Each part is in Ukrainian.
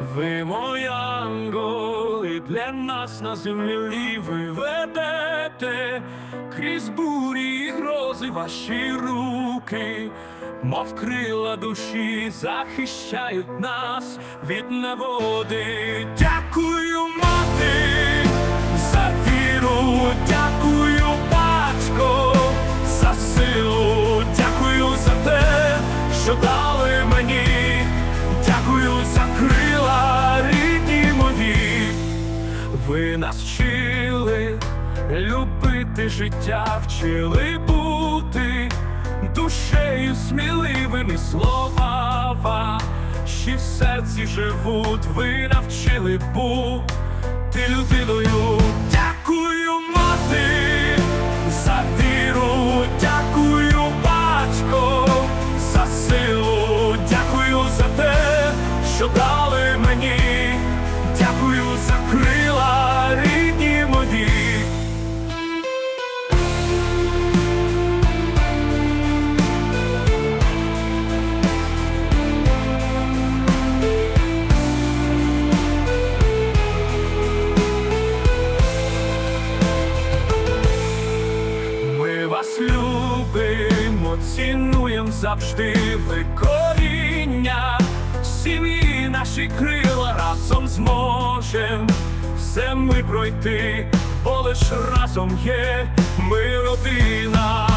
Ви мої ангели для нас на землі ви ведете крізь бурі і грози ваші руки, мов крила душі захищають нас від неводи. Дякую, мати, за віру, дякую, батько, за силу, дякую за те, що дали Ви нас вчили любити життя, вчили бути душею сміливими. Слова ваші в серці живуть, ви навчили бути людиною. Дякую, мати, за віру, дякую, батько, за силу, дякую за те, що дали цінуємо завжди ми коріння, сім'ї наші крила разом зможем. Все ми пройти, бо лиш разом є. Ми родина.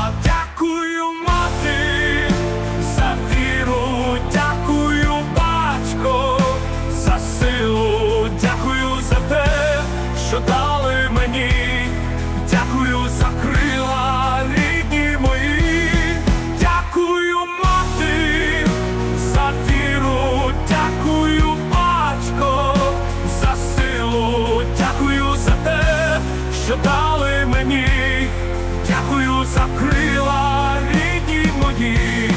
Дякую за крила, рідні мої.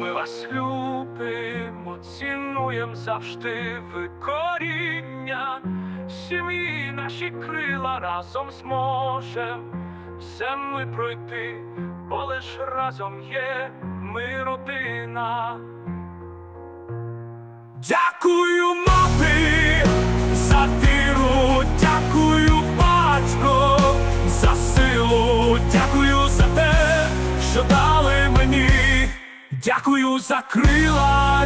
Ми вас завжди ви сім'ї наші крила разом зможем все ми пройти, бо лиш разом є ми родина. Дякую, мати, за віру, дякую, батько, за силу, дякую за те, що дали мені. Дякую за крила,